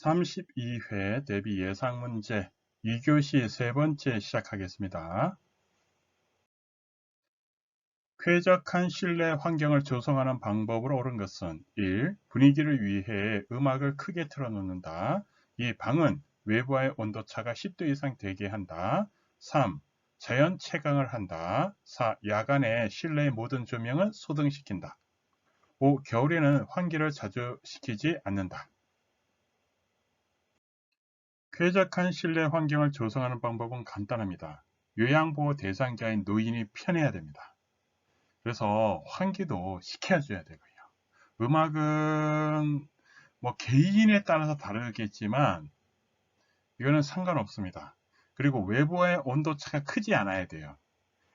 32회 대비 예상 문제 2교시 세 번째 시작하겠습니다. 쾌적한 실내 환경을 조성하는 방법으로 옳은 것은 1. 분위기를 위해 음악을 크게 틀어놓는다. 2. 방은 외부와의 온도차가 10도 이상 되게 한다. 3. 자연 채광을 한다. 4. 야간에 실내의 모든 조명은 소등시킨다. 5. 겨울에는 환기를 자주 시키지 않는다. 쾌적한 실내 환경을 조성하는 방법은 간단합니다. 요양보호 대상자인 노인이 편해야 됩니다. 그래서 환기도 시켜줘야 되고요. 음악은 뭐 개인에 따라서 다르겠지만 이거는 상관없습니다. 그리고 외부의 온도차가 크지 않아야 돼요.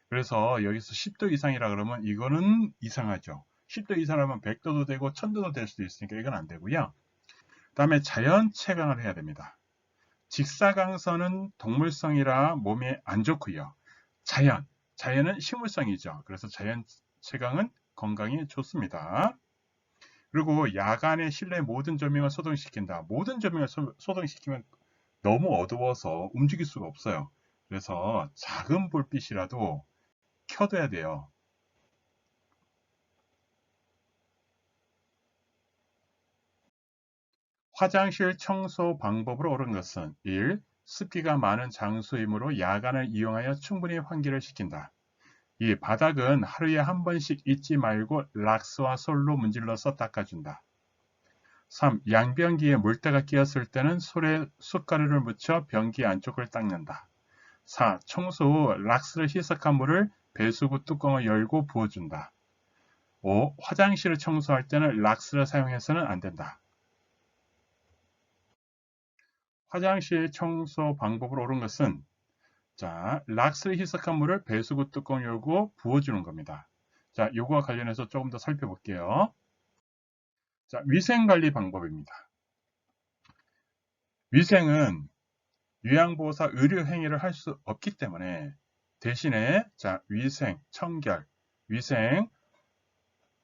그래서 여기서 10도 이상이라 그러면 이거는 이상하죠. 10도 이상하면 100도도 되고 1000도도 될 수도 있으니까 이건 안 되고요. 그 다음에 자연 채광을 해야 됩니다. 직사광선은 동물성이라 몸에 안 좋고요. 자연, 자연은 식물성이죠. 그래서 자연 채광은 건강에 좋습니다. 그리고 야간에 실내 모든 조명을 소등시킨다. 모든 조명을 소, 소등시키면 너무 어두워서 움직일 수가 없어요. 그래서 작은 불빛이라도 켜둬야 돼요. 화장실 청소 방법으로 옳은 것은 1. 습기가 많은 장소이므로 야간을 이용하여 충분히 환기를 시킨다. 2. 바닥은 하루에 한 번씩 잊지 말고 락스와 솔로 문질러서 닦아준다. 3. 양변기에 물때가 끼었을 때는 솔에 숟가루를 묻혀 변기 안쪽을 닦는다. 4. 청소 후 락스를 희석한 물을 배수구 뚜껑을 열고 부어준다. 5. 화장실을 청소할 때는 락스를 사용해서는 안 된다. 화장실 청소 방법으로 옳은 것은 자, 락스를 희석한 물을 배수구 뚜껑 열고 부어주는 겁니다. 자, 요거와 관련해서 조금 더 살펴볼게요. 자, 위생관리 방법입니다. 위생은 요양보호사 의료행위를 할 수 없기 때문에 대신에 자, 위생, 청결, 위생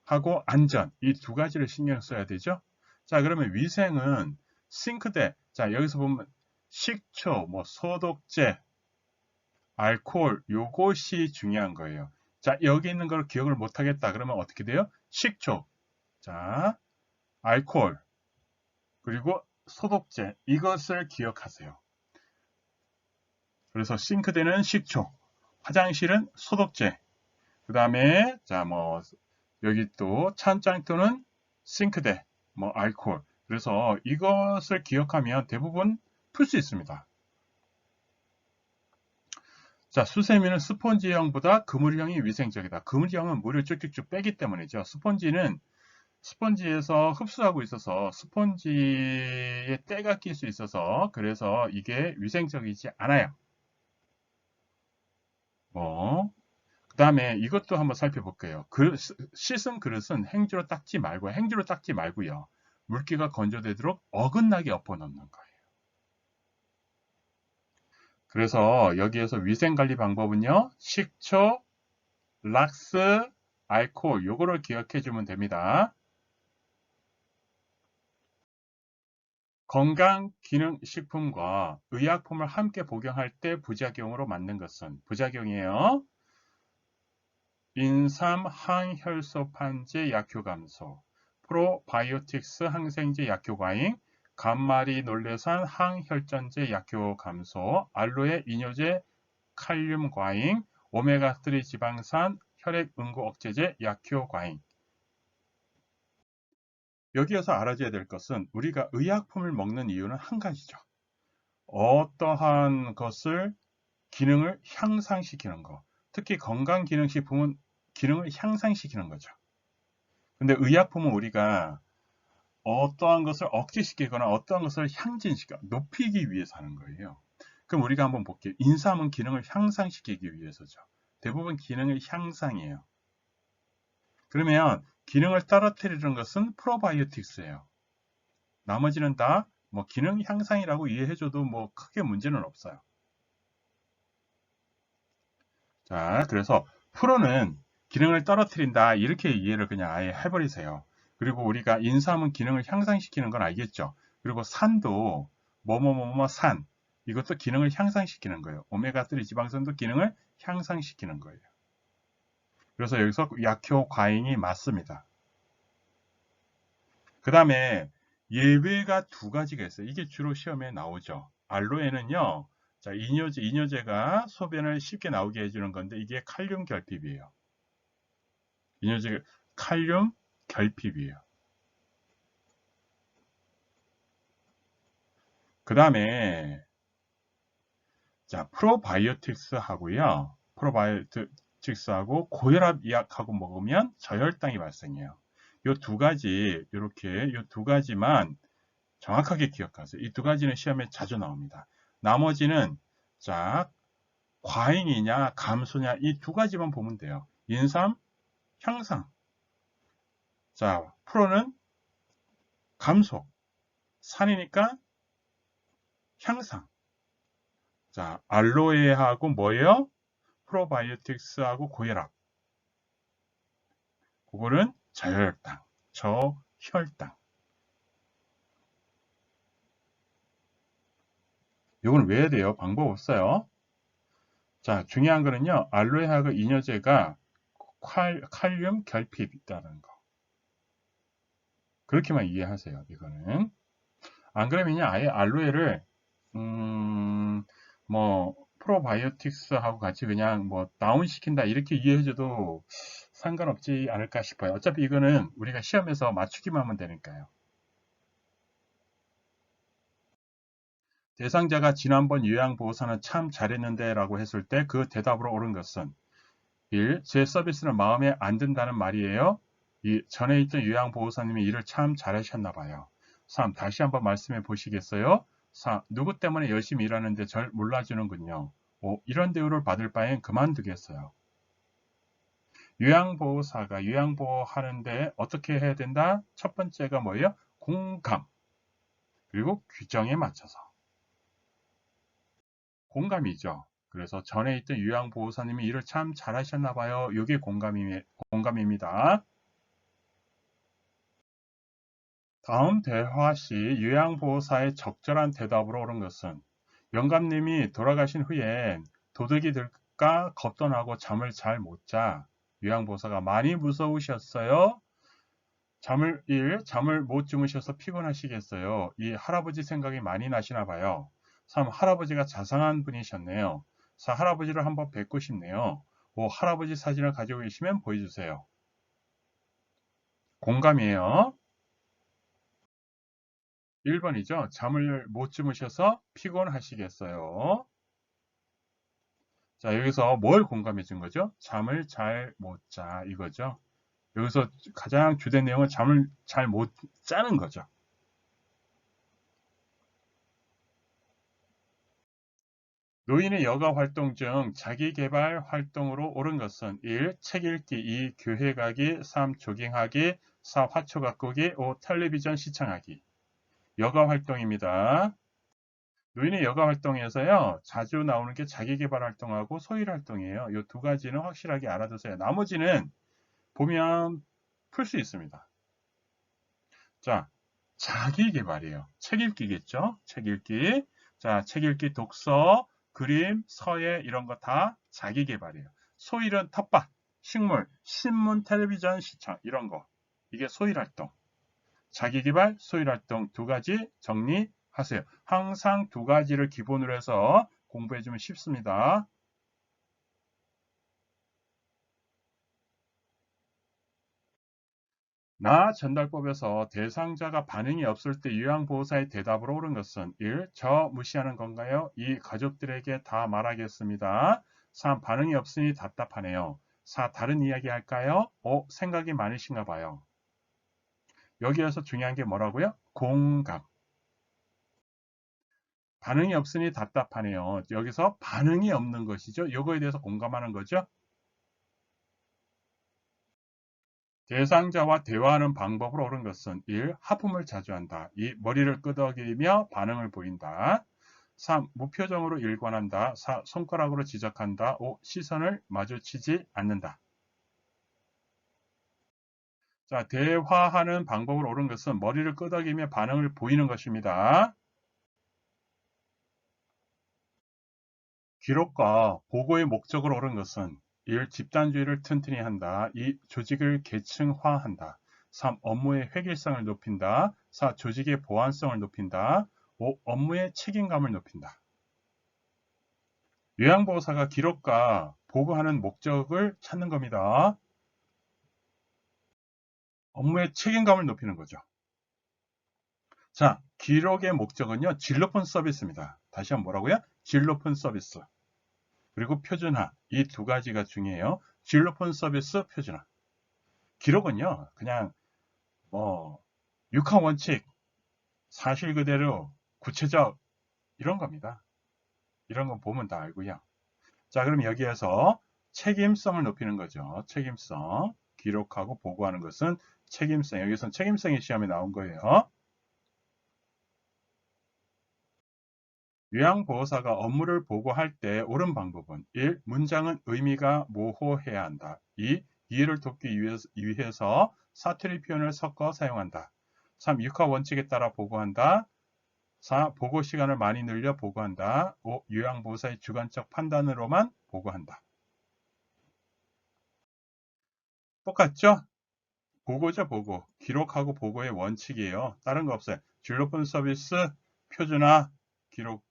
하고 안전 이 두 가지를 신경 써야 되죠. 자, 그러면 위생은 싱크대, 자, 여기서 보면 식초, 뭐 소독제, 알코올, 요것이 중요한 거예요. 자, 여기 있는 걸 기억을 못 하겠다. 그러면 어떻게 돼요? 식초, 자, 알코올, 그리고 소독제, 이것을 기억하세요. 그래서 싱크대는 식초, 화장실은 소독제, 그 다음에, 자, 뭐, 여기 또 찬장토는 싱크대, 뭐, 알코올, 그래서 이것을 기억하면 대부분 풀 수 있습니다. 자, 수세미는 스펀지형보다 그물형이 위생적이다. 그물형은 물을 쭉쭉쭉 빼기 때문이죠. 스펀지는 스펀지에서 흡수하고 있어서 스펀지에 때가 낄 수 있어서 그래서 이게 위생적이지 않아요. 뭐, 그 다음에 이것도 한번 살펴볼게요. 그, 씻은 그릇은 행주로 닦지 말고 행주로 닦지 말고요. 물기가 건조되도록 어긋나게 엎어놓는 거예요. 그래서 여기에서 위생관리 방법은요. 식초, 락스, 알코올 요거를 기억해 주면 됩니다. 건강 기능 식품과 의약품을 함께 복용할 때 부작용으로 맞는 것은 부작용이에요. 인삼 항혈소 판제 약효 감소, 프로바이오틱스 항생제 약효 과잉, 감마리 놀래산 항혈전제 약효 감소, 알로에 이뇨제 칼륨 과잉, 오메가3 지방산 혈액 응고 억제제 약효 과잉. 여기에서 알아줘야 될 것은 우리가 의약품을 먹는 이유는 한 가지죠. 어떠한 것을 기능을 향상시키는 것. 특히 건강기능식품은 기능을 향상시키는 거죠. 근데 의약품은 우리가 어떠한 것을 억제시키거나 어떠한 것을 향진시켜 높이기 위해서 하는 거예요. 그럼 우리가 한번 볼게요. 인삼은 기능을 향상시키기 위해서죠. 대부분 기능의 향상이에요. 그러면 기능을 떨어뜨리는 것은 프로바이오틱스예요. 나머지는 다 뭐 기능 향상이라고 이해해줘도 뭐 크게 문제는 없어요. 자, 그래서 프로는 기능을 떨어뜨린다 이렇게 이해를 그냥 아예 해버리세요. 그리고 우리가 인삼은 기능을 향상시키는 건 알겠죠. 그리고 산도 뭐뭐뭐뭐 산 이것도 기능을 향상시키는 거예요. 오메가3 지방산도 기능을 향상시키는 거예요. 그래서 여기서 약효 과잉이 맞습니다. 그 다음에 예외가 두 가지가 있어요. 이게 주로 시험에 나오죠. 알로에는요. 자, 이뇨제, 이뇨제가 소변을 쉽게 나오게 해주는 건데 이게 칼륨 결핍이에요. 이뇨제 칼륨 결핍이에요. 그 다음에 자 프로바이오틱스 하고요. 프로바이오틱스 하고 고혈압 약하고 먹으면 저혈당이 발생해요. 이두 가지 이렇게 이두 가지만 정확하게 기억하세요. 이 두 가지는 시험에 자주 나옵니다. 나머지는 자 과잉이냐 감소냐 이 두 가지만 보면 돼요. 인삼 향상 자 프로는 감소 산이니까 향상 자 알로에하고 뭐예요? 프로바이오틱스하고 고혈압 그거는 저혈당 저혈당 이건 왜 돼요? 방법 없어요. 자, 중요한 거는요. 알로에하고 이뇨제가 칼, 칼륨 결핍이 있다는 거. 그렇게만 이해하세요. 이거는. 안 그러면요. 아예 알로에를 음, 뭐 프로바이오틱스하고 같이 그냥 뭐 다운시킨다 이렇게 이해해줘도 상관없지 않을까 싶어요. 어차피 이거는 우리가 시험에서 맞추기만 하면 되니까요. 대상자가 지난번 요양보호사는 참 잘했는데 라고 했을 때 그 대답으로 옳은 것은 1. 제 서비스는 마음에 안 든다는 말이에요. 2. 전에 있던 요양보호사님이 일을 참 잘하셨나 봐요. 3. 다시 한번 말씀해 보시겠어요? 4. 누구 때문에 열심히 일하는데 절 몰라주는군요. 5. 이런 대우를 받을 바엔 그만두겠어요. 요양보호사가 요양보호하는데 어떻게 해야 된다? 첫 번째가 뭐예요? 공감. 그리고 규정에 맞춰서. 공감이죠. 그래서 전에 있던 요양보호사님이 일을 참 잘하셨나 봐요. 이게 공감입니다. 다음 대화 시 요양보호사의 적절한 대답으로 옳은 것은 영감님이 돌아가신 후엔 도둑이 들까 겁도 나고 잠을 잘 못 자. 요양보호사가 많이 무서우셨어요. 잠을 1. 잠을 못 주무셔서 피곤하시겠어요. 이 할아버지 생각이 많이 나시나 봐요. 3. 할아버지가 자상한 분이셨네요. 4. 할아버지를 한번 뵙고 싶네요. 5. 할아버지 사진을 가지고 계시면 보여주세요. 공감이에요. 1번이죠. 잠을 못 주무셔서 피곤하시겠어요. 자, 여기서 뭘 공감해 준 거죠? 잠을 잘 못 자, 이거죠. 여기서 가장 주된 내용은 잠을 잘 못 자는 거죠. 노인의 여가 활동 중 자기개발 활동으로 옳은 것은 1. 책 읽기 2. 교회 가기 3. 조깅하기 4. 화초 가꾸기 5. 텔레비전 시청하기 여가 활동입니다. 노인의 여가 활동에서요. 자주 나오는 게 자기개발 활동하고 소일 활동이에요. 이 두 가지는 확실하게 알아두세요. 나머지는 보면 풀 수 있습니다. 자, 자기개발이에요. 책 읽기겠죠? 책 읽기. 자, 책 읽기, 독서, 그림, 서예 이런 거 다 자기 개발이에요. 소일은 텃밭, 식물, 신문, 텔레비전, 시청 이런 거. 이게 소일 활동. 자기 개발, 소일 활동 두 가지 정리하세요. 항상 두 가지를 기본으로 해서 공부해 주면 쉽습니다. 나 전달법에서 대상자가 반응이 없을 때 요양보호사의 대답으로 옳은 것은 1. 저 무시하는 건가요? 2. 가족들에게 다 말하겠습니다. 3. 반응이 없으니 답답하네요. 4. 다른 이야기 할까요? 5. 생각이 많으신가 봐요. 여기에서 중요한 게 뭐라고요? 공감. 반응이 없으니 답답하네요. 여기서 반응이 없는 것이죠. 이거에 대해서 공감하는 거죠. 대상자와 대화하는 방법으로 옳은 것은 1. 하품을 자주 한다. 2. 머리를 끄덕이며 반응을 보인다. 3. 무표정으로 일관한다. 4. 손가락으로 지적한다. 5. 시선을 마주치지 않는다. 자, 대화하는 방법을 옳은 것은 머리를 끄덕이며 반응을 보이는 것입니다. 기록과 보고의 목적을 옳은 것은 1. 집단주의를 튼튼히 한다. 2. 조직을 계층화한다. 3. 업무의 획일성을 높인다. 4. 조직의 보안성을 높인다. 5. 업무의 책임감을 높인다. 요양보호사가 기록과 보고하는 목적을 찾는 겁니다. 업무의 책임감을 높이는 거죠. 자, 기록의 목적은요. 질 높은 서비스입니다. 다시 한번 뭐라고요? 질 높은 서비스. 그리고 표준화. 이 두 가지가 중요해요. 질 높은 서비스, 표준화. 기록은요. 그냥 뭐 육하 원칙, 사실 그대로, 구체적 이런 겁니다. 이런 건 보면 다 알고요. 자, 그럼 여기에서 책임성을 높이는 거죠. 책임성. 기록하고 보고하는 것은 책임성. 여기서는 책임성이 시험에 나온 거예요. 요양보호사가 업무를 보고할 때 옳은 방법은 1. 문장은 의미가 모호해야 한다. 2. 이해를 돕기 위해서 사투리 표현을 섞어 사용한다. 3. 육하 원칙에 따라 보고한다. 4. 보고 시간을 많이 늘려 보고한다. 5. 요양보호사의 주관적 판단으로만 보고한다. 똑같죠? 보고죠, 보고. 기록하고 보고의 원칙이에요. 다른 거 없어요. 질 높은 서비스, 표준화, 기록.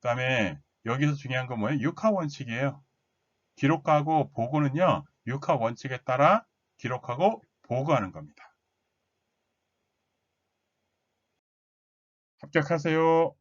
그 다음에 여기서 중요한 건 뭐예요? 육하 원칙이에요. 기록하고 보고는요. 육하 원칙에 따라 기록하고 보고하는 겁니다. 합격하세요.